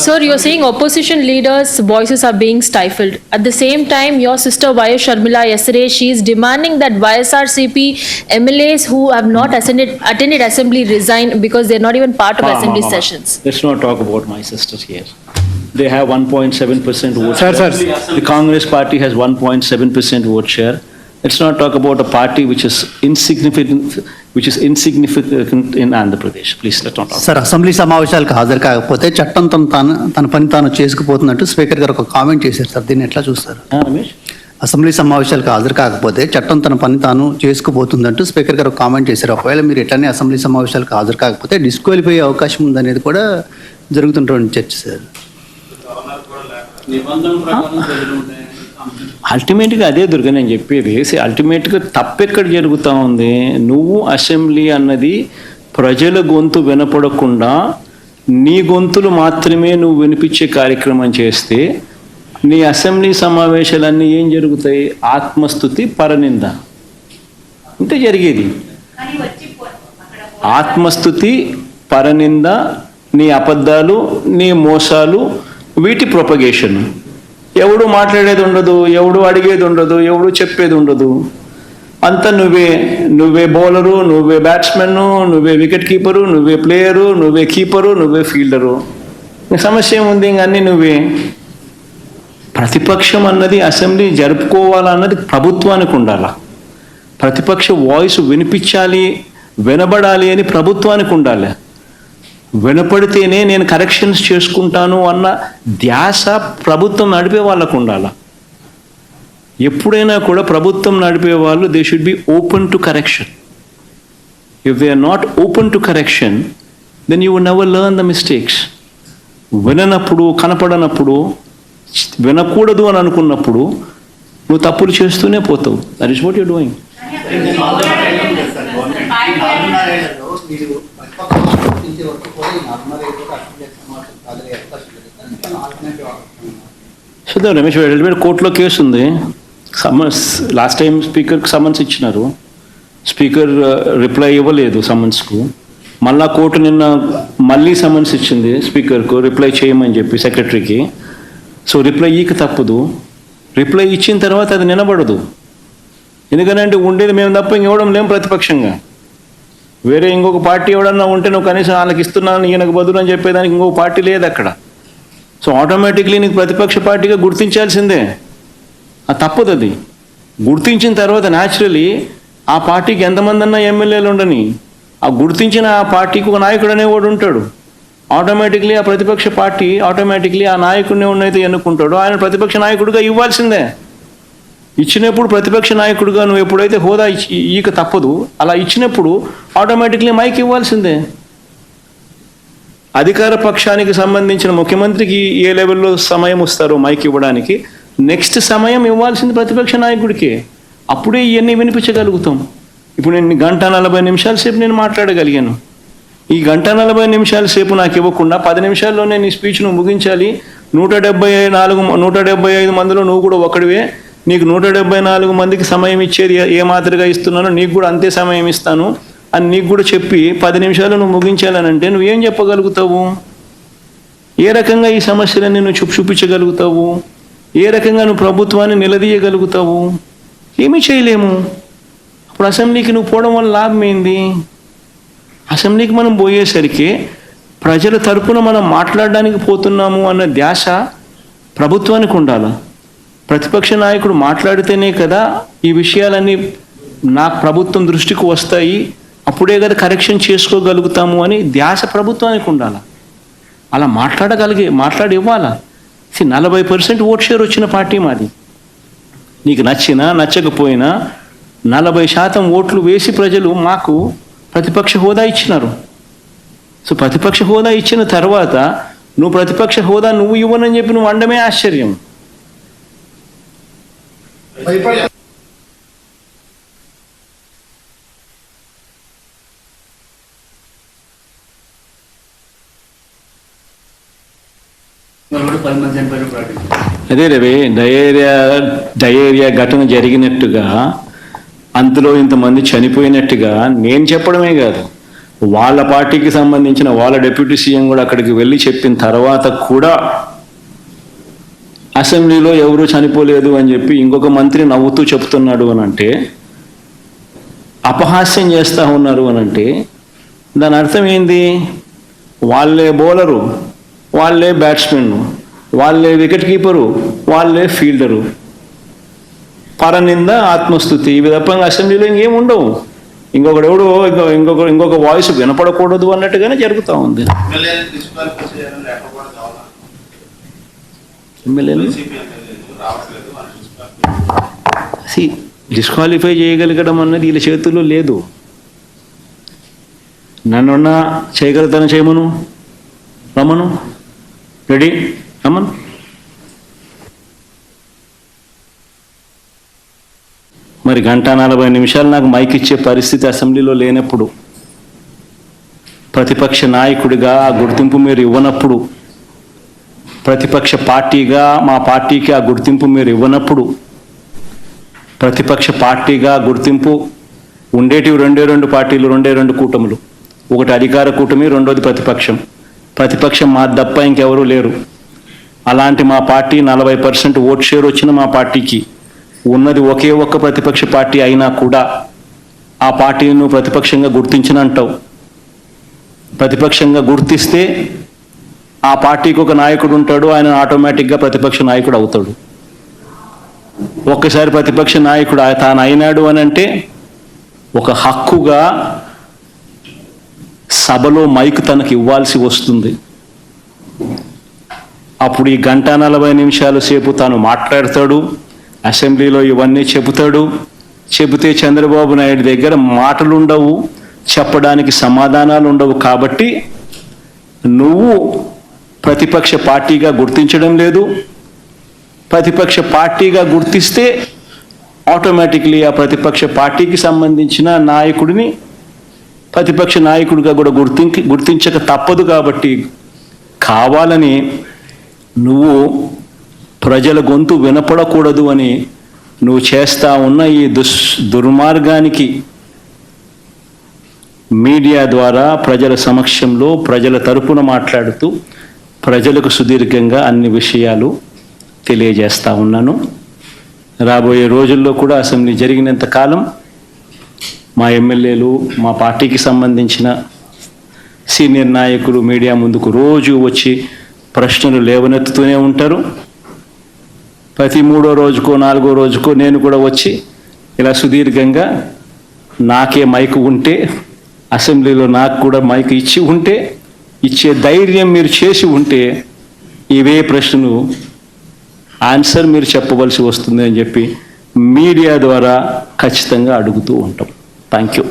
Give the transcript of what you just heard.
Sir, you're saying opposition leaders' voices are being stifled. At the same time, your sister Y.S. Sharmila yesterday, she is demanding that YSRCP MLAs who have not attended, attended assembly resign because they're not even part of Ah, assembly ah, ah. sessions. Let's not talk about my sisters here. They have 1.7% vote Sir, share. sir. The Congress party has 1.7% vote share. Let's not talk about a party which is insignificant, which is insignificant in Andhra Pradesh. Please, let's not talk. Sir assembly సమావేశాలకు హాజరు కాకపోతే చట్టం తన తాను తన పని తాను చేసుకుపోతున్నట్టు speaker గారు ఒక కామెంట్ చేశారు సార్ దీన్ని ఎట్లా చూస్తారు Ah, Ramesh? అసెంబ్లీ సమావేశాలకు హాజరు కాకపోతే చట్టం తన పని తాను చేసుకుపోతుందంటూ స్పీకర్ గారు కామెంట్ చేశారు ఒకవేళ మీరు ఎట్లనే అసెంబ్లీ సమావేశాలకు హాజరు కాకపోతే డిస్క్వాలిఫై అయ్యే అవకాశం ఉందనేది కూడా జరుగుతున్నటువంటి చర్చ సార్ అల్టిమేట్గా అదే దుర్గ నేను చెప్పేది. అల్టిమేట్గా తప్పెక్కడ జరుగుతూ ఉంది? నువ్వు అసెంబ్లీ అన్నది ప్రజల గొంతు వినపడకుండా నీ గొంతులు మాత్రమే నువ్వు వినిపించే కార్యక్రమం చేస్తే నీ అసెంబ్లీ సమావేశాలన్నీ ఏం జరుగుతాయి? ఆత్మస్థుతి పరనింద. ఇంతే జరిగేది. ఆత్మస్థుతి పరనింద నీ అబద్ధాలు నీ మోసాలు వీటి ప్రొపగేషన్ ఎవడు మాట్లాడేది ఉండదు ఎవడు అడిగేది ఉండదు ఎవడు చెప్పేది ఉండదు. అంత నువ్వే నువ్వే బౌలరు నువ్వే బ్యాట్స్మెన్ నువ్వే వికెట్ కీపరు నువ్వే ప్లేయరు నువ్వే కీపరు నువ్వే ఫీల్డరు సమస్య ఏముంది? ఇంకన్నీ నువ్వే. ప్రతిపక్షం అన్నది అసెంబ్లీ జరుపుకోవాలన్నది ప్రభుత్వానికి ఉండాలా? ప్రతిపక్ష వాయిస్ వినిపించాలి వినబడాలి అని ప్రభుత్వానికి ఉండాలి? వినపడితేనే నేను కరెక్షన్స్ చేసుకుంటాను అన్న ధ్యాస ప్రభుత్వం నడిపే వాళ్ళకు ఉండాలి. ఎప్పుడైనా కూడా ప్రభుత్వం నడిపే వాళ్ళు they should be open to correction if they are not open to correction then you never learn the mistakes విననప్పుడు కనపడనప్పుడు వినకూడదు అని అనుకున్నప్పుడు నువ్వు తప్పులు చేస్తూనే పోతావు. That is what you doing చూద్దాం రమేష్ రెడ్డి కోర్టులో కేసు ఉంది. సమన్స్ లాస్ట్ టైం స్పీకర్కి సమన్స్ ఇచ్చినారు. స్పీకర్ రిప్లై uh, ఇవ్వలేదు సమన్స్కు మళ్ళా కోర్టు నిన్న మళ్ళీ సమన్స్ ఇచ్చింది స్పీకర్కు రిప్లై చేయమని చెప్పి సెక్రటరీకి సో రిప్లై ఈక తప్పదు. రిప్లై ఇచ్చిన తర్వాత అది నిలబడదు. ఎందుకంటే ఉండేది మేము తప్ప ఇంకెవడం లేం ప్రతిపక్షంగా. వేరే ఇంకొక పార్టీ ఎవడన్నా ఉంటే నువ్వు కనీసం వాళ్ళకి ఇస్తున్నాను ఈయనకు బదులు అని చెప్పేదానికి ఇంకొక పార్టీ లేదు అక్కడ. సో ఆటోమేటిక్లీ నీకు ప్రతిపక్ష పార్టీగా గుర్తించాల్సిందే. అది తప్పదు అది. గుర్తించిన తర్వాత న్యాచురలీ ఆ పార్టీకి ఎంతమంది అన్నా ఎమ్మెల్యేలు ఉండని ఆ గుర్తించిన ఆ పార్టీకి ఒక నాయకుడు అనేవాడు ఉంటాడు. ఆటోమేటిక్లీ ఆ ప్రతిపక్ష పార్టీ ఆటోమేటిక్లీ ఆ నాయకుడిని ఉన్నైతే ఎన్నుకుంటాడు ఆయన ప్రతిపక్ష నాయకుడిగా ఇవ్వాల్సిందే. ఇచ్చినప్పుడు ప్రతిపక్ష నాయకుడిగా నువ్వు ఎప్పుడైతే హోదా ఇచ్చి ఈక తప్పదు అలా ఇచ్చినప్పుడు ఆటోమేటిక్లీ మైక్ ఇవ్వాల్సిందే. అధికార పక్షానికి సంబంధించిన ముఖ్యమంత్రికి ఏ లెవెల్లో సమయం వస్తారో మైక్ ఇవ్వడానికి నెక్స్ట్ సమయం ఇవ్వాల్సింది ప్రతిపక్ష నాయకుడికి. అప్పుడే ఇవన్నీ వినిపించగలుగుతాం. ఇప్పుడు నేను గంట నలభై నిమిషాల సేపు నేను మాట్లాడగలిగాను. ఈ గంట నలభై నిమిషాల సేపు నాకు ఇవ్వకుండా పది నిమిషాల్లోనే నేను ఈ స్పీచ్ను ముగించాలి. నూట డెబ్బై నాలుగు నూట డెబ్బై ఐదు మందిలో నువ్వు కూడా ఒకడివే. నీకు నూట డెబ్బై నాలుగు మందికి సమయం ఇచ్చేది ఏ- మాదిరిగా ఇస్తున్నానో నీకు కూడా అంతే సమయం ఇస్తాను అని నీకు కూడా చెప్పి పది నిమిషాలు నువ్వు ముగించాలని అంటే నువ్వేం చెప్పగలుగుతావు? ఏ రకంగా ఈ సమస్యలన్నీ నువ్వు చూపు చూపించగలుగుతావు? ఏ రకంగా నువ్వు ప్రభుత్వాన్ని నిలదీయగలుగుతావు? ఏమీ చేయలేము. అప్పుడు అసెంబ్లీకి నువ్వు పోవడం వల్ల లాభం ఏంది? అసెంబ్లీకి మనం పోయేసరికి ప్రజల తరపున మనం మాట్లాడడానికి పోతున్నాము అన్న ధ్యాస ప్రభుత్వానికి ఉండాలి? ప్రతిపక్ష నాయకుడు మాట్లాడితేనే కదా ఈ విషయాలన్నీ నా ప్రభుత్వం దృష్టికి వస్తాయి. అప్పుడే కదా కరెక్షన్ చేసుకోగలుగుతాము అని ధ్యాస ప్రభుత్వానికి ఉండాలి. అలా మాట్లాడగలిగే మాట్లాడి ఇవ్వాలా నలభై పర్సెంట్ ఓట్ షేర్ వచ్చిన పార్టీ మాది. నీకు నచ్చినా నచ్చకపోయినా నలభై శాతం ఓట్లు వేసి ప్రజలు మాకు ప్రతిపక్ష హోదా ఇచ్చినారు. సో ప్రతిపక్ష హోదా ఇచ్చిన తర్వాత నువ్వు ప్రతిపక్ష హోదా నువ్వు ఇవ్వనని చెప్పి నువ్వు అండమే ఆశ్చర్యం. అదే రవి డయేరియా డయేరియా ఘటన జరిగినట్టుగా అంతలో ఇంతమంది చనిపోయినట్టుగా నేను చెప్పడమే కాదు. వాళ్ళ పార్టీకి సంబంధించిన వాళ్ళ డిప్యూటీ సీఎం కూడా అక్కడికి వెళ్ళి చెప్పిన తర్వాత కూడా అసెంబ్లీలో ఎవరు చనిపోలేదు అని చెప్పి ఇంకొక మంత్రి నవ్వుతూ చెప్తున్నాడు అని అంటే అపహాస్యం చేస్తూ ఉన్నారు అని అంటే దాని అర్థం ఏంది? వాళ్ళే బౌలరు వాళ్ళే బ్యాట్స్మెన్ వాళ్ళే వికెట్ కీపరు వాళ్ళే ఫీల్డరు. పరనింద ఆత్మస్థుతి ఇవి తప్ప అసెంబ్లీలో ఇంకేం ఉండవు. ఇంకొకడు ఎవడు ఇంకో ఇంకొక ఇంకొక వాయిస్ వినపడకూడదు అన్నట్టుగానే జరుగుతూ ఉంది. ఎమ్మెల్యేలు డిస్క్వాలిఫై డిస్క్వాలిఫై చేయగలగడం అన్నది వీళ్ళ చేతుల్లో లేదు. నన్నున్నా చేయగలుగుతాను చేయమను? రమ్మను రెడీ? రమ్మను మరి గంట నలభై నిమిషాలు నాకు మైక్ ఇచ్చే పరిస్థితి అసెంబ్లీలో లేనప్పుడు ప్రతిపక్ష నాయకుడిగా ఆ గుర్తింపు మీరు ఇవ్వనప్పుడు ప్రతిపక్ష పార్టీగా మా పార్టీకి ఆ గుర్తింపు మీరు ఇవ్వనప్పుడు ప్రతిపక్ష పార్టీగా గుర్తింపు ఉండేటివి రెండే రెండు పార్టీలు రెండే రెండు కూటములు. ఒకటి అధికార కూటమి రెండోది ప్రతిపక్షం. ప్రతిపక్షం మా తప్ప ఇంకెవరూ లేరు. అలాంటి మా పార్టీ నలభై పర్సెంట్ ఓట్ షేర్ వచ్చిన మా పార్టీకి. ఉన్నది ఒకే ఒక్క ప్రతిపక్ష పార్టీ అయినా కూడా ఆ పార్టీని ప్రతిపక్షంగా గుర్తించినంటావు. ప్రతిపక్షంగా గుర్తిస్తే ఆ పార్టీకి ఒక నాయకుడు ఉంటాడు ఆయన ఆటోమేటిక్గా ప్రతిపక్ష నాయకుడు అవుతాడు. ఒక్కసారి ప్రతిపక్ష నాయకుడు తాను అయినాడు అని అంటే ఒక హక్కుగా సభలో మైక్ తనకు ఇవ్వాల్సి వస్తుంది. అప్పుడు ఈ గంట నలభై నిమిషాల సేపు తాను మాట్లాడతాడు అసెంబ్లీలో ఇవన్నీ చెబుతాడు. చెబితే చంద్రబాబు నాయుడు దగ్గర మాటలు ఉండవు చెప్పడానికి సమాధానాలు ఉండవు కాబట్టి నువ్వు ప్రతిపక్ష పార్టీగా గుర్తించడం లేదు. ప్రతిపక్ష పార్టీగా గుర్తిస్తే ఆటోమేటిక్లీ ఆ ప్రతిపక్ష పార్టీకి సంబంధించిన నాయకుడిని ప్రతిపక్ష నాయకుడిగా కూడా గుర్తించి గుర్తించక తప్పదు కాబట్టి కావాలని నువ్వు ప్రజల గొంతు వినపడకూడదు అని నువ్వు చేస్తా ఉన్న ఈ దుస్ దుర్మార్గానికి మీడియా ద్వారా ప్రజల సమక్షంలో ప్రజల తరపున మాట్లాడుతూ ప్రజలకు సుదీర్ఘంగా అన్ని విషయాలు తెలియజేస్తా ఉన్నాను. రాబోయే రోజుల్లో కూడా అసెంబ్లీ జరిగినంత కాలం మా ఎమ్మెల్యేలు మా పార్టీకి సంబంధించిన సీనియర్ నాయకులు మీడియా ముందుకు రోజు వచ్చి ప్రశ్నలు లేవనెత్తుతూనే ఉంటారు. ప్రతి మూడో రోజుకో నాలుగో రోజుకో నేను కూడా వచ్చి ఇలా సుదీర్ఘంగా నాకే మైకు ఉంటే అసెంబ్లీలో నాకు కూడా మైక్ ఇచ్చి ఉంటే ఇచ్చే ధైర్యం మీరు చేసి ఉంటే ఇవే ప్రశ్నలు ఆన్సర్ మీరు చెప్పవలసి వస్తుంది అని చెప్పి మీడియా ద్వారా ఖచ్చితంగా అడుగుతూ ఉంటాం. Thank you.